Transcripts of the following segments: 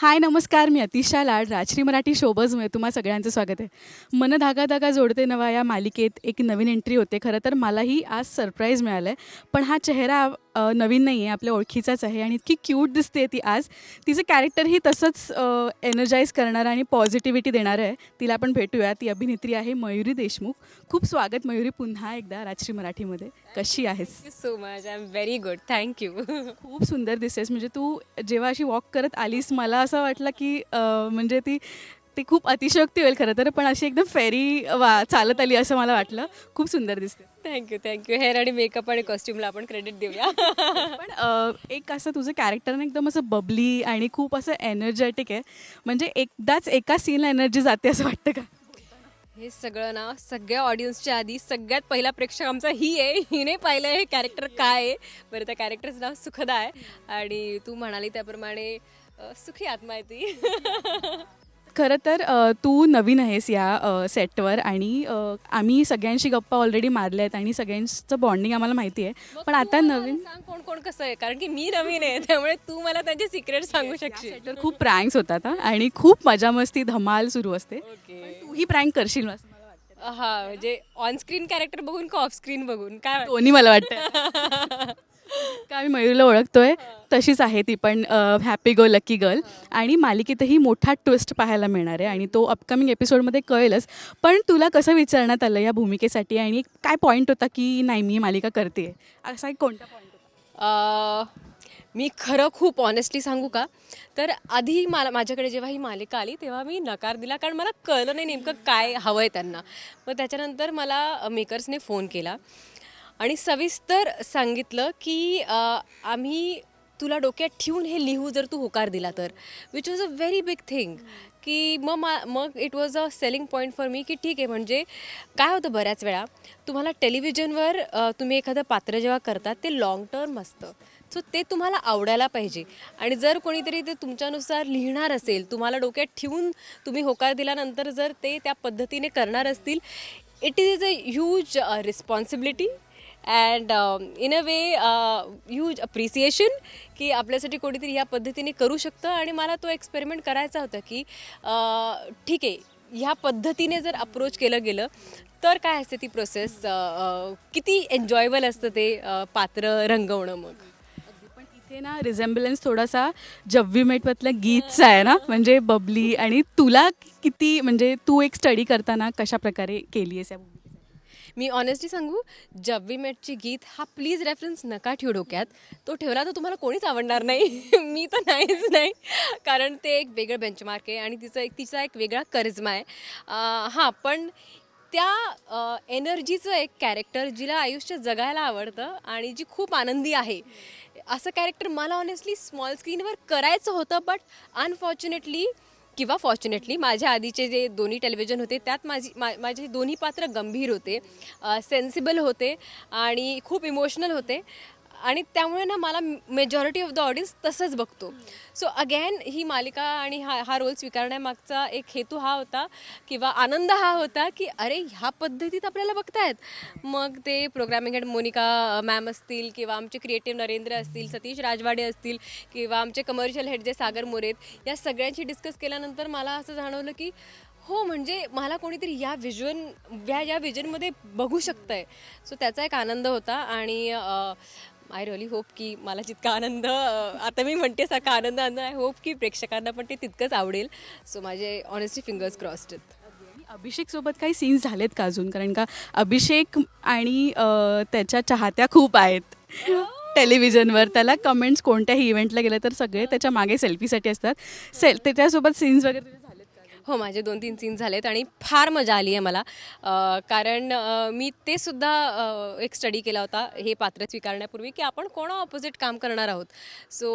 हाय नमस्कार मी अतिशा लाड राजश्री मराठी शोबजमुळे तुम्हा सगळ्यांचं स्वागत आहे. मन धागा धागा जोडते नवा या मालिकेत एक नवीन एंट्री होते. खरं तर मलाही आज सरप्राईज मिळालं आहे पण हा चेहरा अ, नवीन नाही आहे आपल्या ओळखीचाच आहे आणि इतकी क्यूट दिसते ती आज. तिचं कॅरेक्टरही तसंच एनर्जाईज करणारं आणि पॉझिटिव्हिटी देणारं आहे. तिला आपण भेटूया. ती अभिनेत्री आहे मयुरी देशमुख. खूप स्वागत मयुरी पुन्हा एकदा राजश्री मराठीमध्ये. कशी आहेस? So much I am very good thank you खूप सुंदर दिसतेस म्हणजे तू जेव्हा अशी वॉक करत आलीस मला असं वाटलं की अं, म्हणजे ती ती खूप अतिशयोक्ती होईल खरं तर पण अशी एकदम फेरी वा चालत आली असं मला वाटलं. खूप सुंदर दिसते. Thank you thank you hair आणि मेकअप आणि कॉस्ट्युमला आपण क्रेडिट देऊया. पण अं, एक असं तुझं कॅरेक्टर ना एकदम असं बबली आणि खूप असं एनर्जेटिक आहे. म्हणजे एकदाच एका सीनला एनर्जी जाते असं वाटतं का? हे सगळं ना सगळ्या ऑडियन्सच्या आधी सगळ्यात पहिला प्रेक्षक आमचा ही आहे. हिने पाहिलं हे कॅरेक्टर काय आहे. बरं त्या कॅरेक्टरचं नाव सुखदा आहे. आणि तू म्हणाली त्याप्रमाणे अ, सुखी आत्मा आहे ती. खरं तर तू नवीन आहेस या सेटवर आणि आम्ही सगळ्यांशी गप्पा ऑलरेडी मारल्या आहेत आणि सगळ्यांचं बॉन्डिंग आम्हाला माहिती आहे. पण आता नवीन सांग कोण कोण कसं आहे? कारण की मी नवीन आहे त्यामुळे तू मला त्यांचे सिक्रेट सांगू शकशील. सेटवर खूप प्रँक्स होतात आणि खूप मजा मस्ती धमाल सुरू असते. तूही प्रँक करशील हा म्हणजे ऑन स्क्रीन कॅरेक्टर बघून का ऑफ स्क्रीन बघून? काय? दोन्ही मला वाटतं. का आम्ही मयूरला ओळखतोय तशीच आहे ती पण हॅपी गो लकी गर्ल आणि मालिकेतही मोठा ट्विस्ट पाहायला मिळणार आहे आणि तो अपकमिंग एपिसोडमध्ये कळेलच. पण तुला कसं विचारण्यात आलं या भूमिकेसाठी आणि काय पॉईंट होता की नाही मी मालिका करते असा एक कोणता पॉईंट होता? मी खरं खूप ऑनेस्टली सांगू का? तर आधी मला माझ्याकडे जेव्हा ही मालिका आली तेव्हा मी नकार दिला कारण मला कळलं नाही नेमकं काय हवं आहे त्यांना. मग त्याच्यानंतर मला मेकर्सने फोन केला. आणि सविस्तर सांगितलं की आम्ही तुला डोक्यात ठेवून हे लिहू जर तू होकार दिला तर. Which was a very big thing की मग मा मग it was a selling point for me की ठीक आहे म्हणजे काय होतं बऱ्याच वेळा तुम्हाला टेलिव्हिजनवर तुम्ही एखादं पात्र जेव्हा करतात ते लॉंग टर्म असतं. सो ते तुम्हाला आवडायला पाहिजे. आणि जर कोणीतरी ते तुमच्यानुसार लिहिणार असेल तुम्हाला डोक्यात ठेवून तुम्ही होकार दिल्यानंतर जर ते त्या पद्धतीने करणार असतील it is a huge responsibility and in a way huge appreciation की आपल्यासाठी कोणीतरी ह्या पद्धतीने करू शकतं. आणि मला तो एक्सपेरिमेंट करायचा होता की uh, ठीक आहे ह्या पद्धतीने जर अप्रोच केलं गेलं तर काय असते ती प्रोसेस uh, uh, किती एन्जॉयबल असतं ते पात्र रंगवणं मग? ते पण ना रिझेम्बलन्स थोडासा जव्वी मेटमधल्या गीतचा आहे ना? म्हणजे बबली आणि तुला किती म्हणजे तू एक स्टडी करताना कशा प्रकारे केली आहेस या मी ऑनेस्टली सांगू जब वी मेटची गीत हा प्लीज रेफरन्स नका ठेवू डोक्यात. तो ठेवला तर तुम्हाला कोणीच आवडणार नाही. मी तर नाहीच नाही. कारण ते एक वेगळं बेंचमार्क आहे आणि तिचं एक तिचा एक वेगळा करिझमा आहे. हां पण त्या एनर्जीचं एक कॅरेक्टर जिला आयुष्य जगायला आवडतं आणि जी खूप आनंदी आहे. असं कॅरेक्टर मला ऑनेस्टली स्मॉल स्क्रीनवर करायचं होतं बट अनफॉर्च्युनेटली किंवा फॉर्च्युनेटली माझ्या आधीचे जे दोन्ही टेलिव्हिजन होते त्यात माझी मा माझे दोन्ही पात्र गंभीर होते सेन्सिबल होते आणि खूप इमोशनल होते. आणि त्यामुळे ना मला मेजॉरिटी ऑफ द ऑडियन्स तसंच बघतो. सो अगेन ही मालिका आणि हा हा रोल स्वीकारण्यामागचा एक हेतू हा होता किंवा आनंद हा होता की अरे ह्या पद्धतीत आपल्याला बघतायत. मग ते प्रोग्रामिंग हेड मोनिका मॅम असतील किंवा आमचे क्रिएटिव्ह नरेंद्र असतील सतीश राजवाडे असतील किंवा आमचे कमर्शियल हेड जे सागर मोरेत या सगळ्यांशी डिस्कस केल्यानंतर मला असं जाणवलं की हो म्हणजे मला कोणीतरी या विजन या या विजनमध्ये बघू शकतं आहे सो त्याचा एक आनंद होता आणि आय रिअली होप की मला जितका आनंद आता मी म्हणते सारखा आनंद आनंद आय होप की प्रेक्षकांना पण ते तितकंच आवडेल. सो माझे ऑनेस्टली फिंगर्स क्रॉस्ड आहेत अभिषेक सोबत काही सीन्स झालेत का अजून? कारण का अभिषेक आणि त्याच्या चाहत्या खूप आहेत. टेलिव्हिजनवर त्याला कमेंट्स कोणत्याही इव्हेंटला गेलं तर सगळे त्याच्यामागे सेल्फीसाठी असतात. सेल त्याच्यासोबत सीन्स वगैरे हो माझे दोन तीन सीन झालेत आणि फार मजा आली आहे मला. अ, कारण अ, मी ते सुद्धा अ, एक स्टडी केला होता हे पात्र स्वीकारण्यापूर्वी की आपण कोणा ऑपोजिट काम करणार आहोत. सो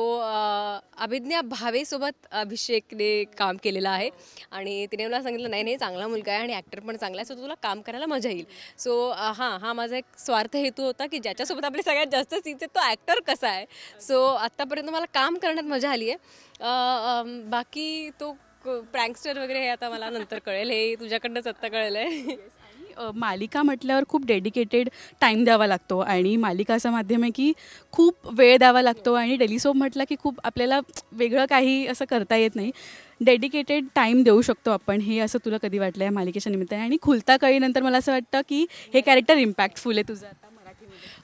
अभिज्ञा भावेसोबत अभिषेकने काम केलेलं आहे. आणि तिने मला सांगितलं नाही नाही चांगला मुलगा आहे आणि ॲक्टर पण चांगला आहे सो तुला काम करायला मजा येईल. सो हां हा माझा एक स्वार्थ हेतू होता की ज्याच्यासोबत आपले सगळ्यात जास्त सीन्स आहेत तो ॲक्टर कसा आहे. सो आत्तापर्यंत मला काम करण्यात मजा आली आहे. बाकी तो प्रँकस्टर वगैरे हे आता मला नंतर कळेल. हे तुझ्याकडनंच आत्ता कळलं. आहे मालिका म्हटल्यावर खूप डेडिकेटेड टाईम द्यावा लागतो आणि मालिका असं माध्यम आहे की खूप वेळ द्यावा लागतो आणि डेलिसोप म्हटलं की खूप आपल्याला वेगळं काही असं करता येत नाही. डेडिकेटेड टाईम देऊ शकतो आपण. हे असं तुला कधी वाटलं या मालिकेच्या निमित्ताने? आणि खुलता कळीनंतर मला असं वाटतं की हे कॅरेक्टर इम्पॅक्टफुल आहे तुझं आता.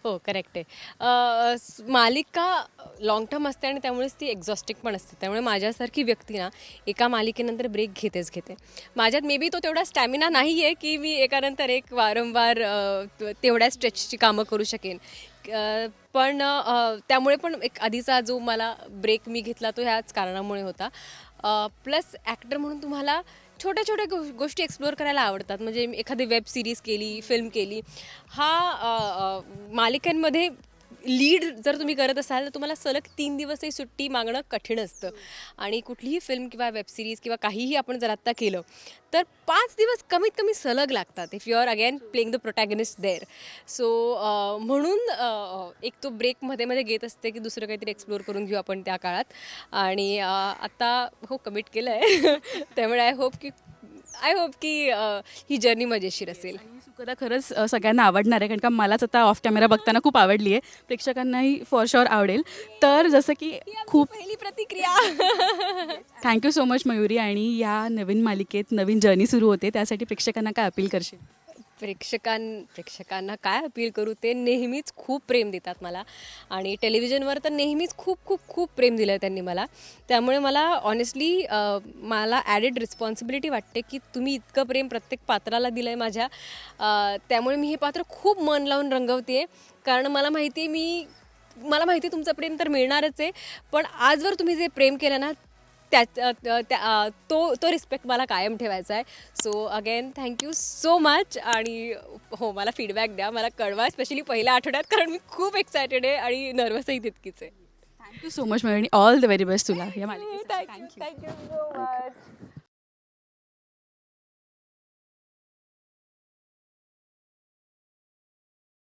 हो करेक्ट आहे. मालिका लॉंग टर्म असते आणि त्यामुळेच ती एक्झॉस्टिक पण असते. त्यामुळे माझ्यासारखी व्यक्ती ना एका मालिकेनंतर ब्रेक घेतेच घेते. माझ्यात मे बी तो तेवढा स्टॅमिना नाही आहे की मी एकानंतर एक वारंवार त- तेवढ्या स्ट्रेचची कामं करू शकेन. पण त्यामुळे पण एक आधीचा जो मला ब्रेक मी घेतला तो ह्याच कारणामुळे होता. प्लस ॲक्टर म्हणून तुम्हाला छोट्या छोट्या गो गोष्टी एक्सप्लोअर करायला आवडतात. म्हणजे एखादी वेब सिरीज केली फिल्म केली. हा मालिकांमध्ये लीड जर तुम्ही करत असाल तर तुम्हाला सलग तीन दिवसही सुट्टी मागणं कठीण असतं. आणि कुठलीही फिल्म किंवा वेबसिरीज किंवा काहीही आपण जर आत्ता केलं तर पाच दिवस कमीत कमी सलग लागतात if you are again playing the protagonist there so म्हणून एक तो ब्रेकमध्ये मध्ये घेत असते की दुसरं काहीतरी एक्सप्लोअर करून घेऊ आपण त्या काळात. आणि आत्ता हो कमिट केलं आहे त्यामुळे आय होप की आय होप की अ, ही जर्नी मजेशीर असेल. ही सुखदा खरंच अ, सगळ्यांना आवडणार आहे कारण का मलाच आता ऑफ कॅमेरा बघताना खूप आवडली आहे. प्रेक्षकांनाही फॉर शुअर आवडेल. तर जसं की खूप पहिली प्रतिक्रिया. थँक्यू सो मच मयुरी आणि या नवीन मालिकेत नवीन जर्नी सुरू होते त्यासाठी प्रेक्षकांना काय अपील करशील? प्रेक्षकां प्रेक्षकांना काय अपील करू ते नेहमीच खूप प्रेम देतात मला. आणि टेलिव्हिजनवर तर नेहमीच खूप खूप खूप प्रेम दिलं आहे त्यांनी मला. त्यामुळे मला ऑनेस्टली मला ॲडेड रिस्पॉन्सिबिलिटी वाटते की तुम्ही इतकं प्रेम प्रत्येक पात्राला दिलं आहे माझ्या त्यामुळे मी हे पात्र खूप मन लावून रंगवते आहे कारण मला माहिती आहे मी मला माहिती आहे तुमचं प्रेम तर मिळणारच आहे. पण आजवर तुम्ही जे प्रेम केलं ना त्या तो तो रिस्पेक्ट मला कायम ठेवायचा आहे. So again thank you so much आणि हो मला फीडबॅक द्या. मला कळवा स्पेशली पहिल्या आठवड्यात कारण मी खूप एक्सायटेड आहे आणि नर्वसही तितकीच आहे. Thank you so much Mayuri all the very best तुला या थँक्यू थँक्यू सो मच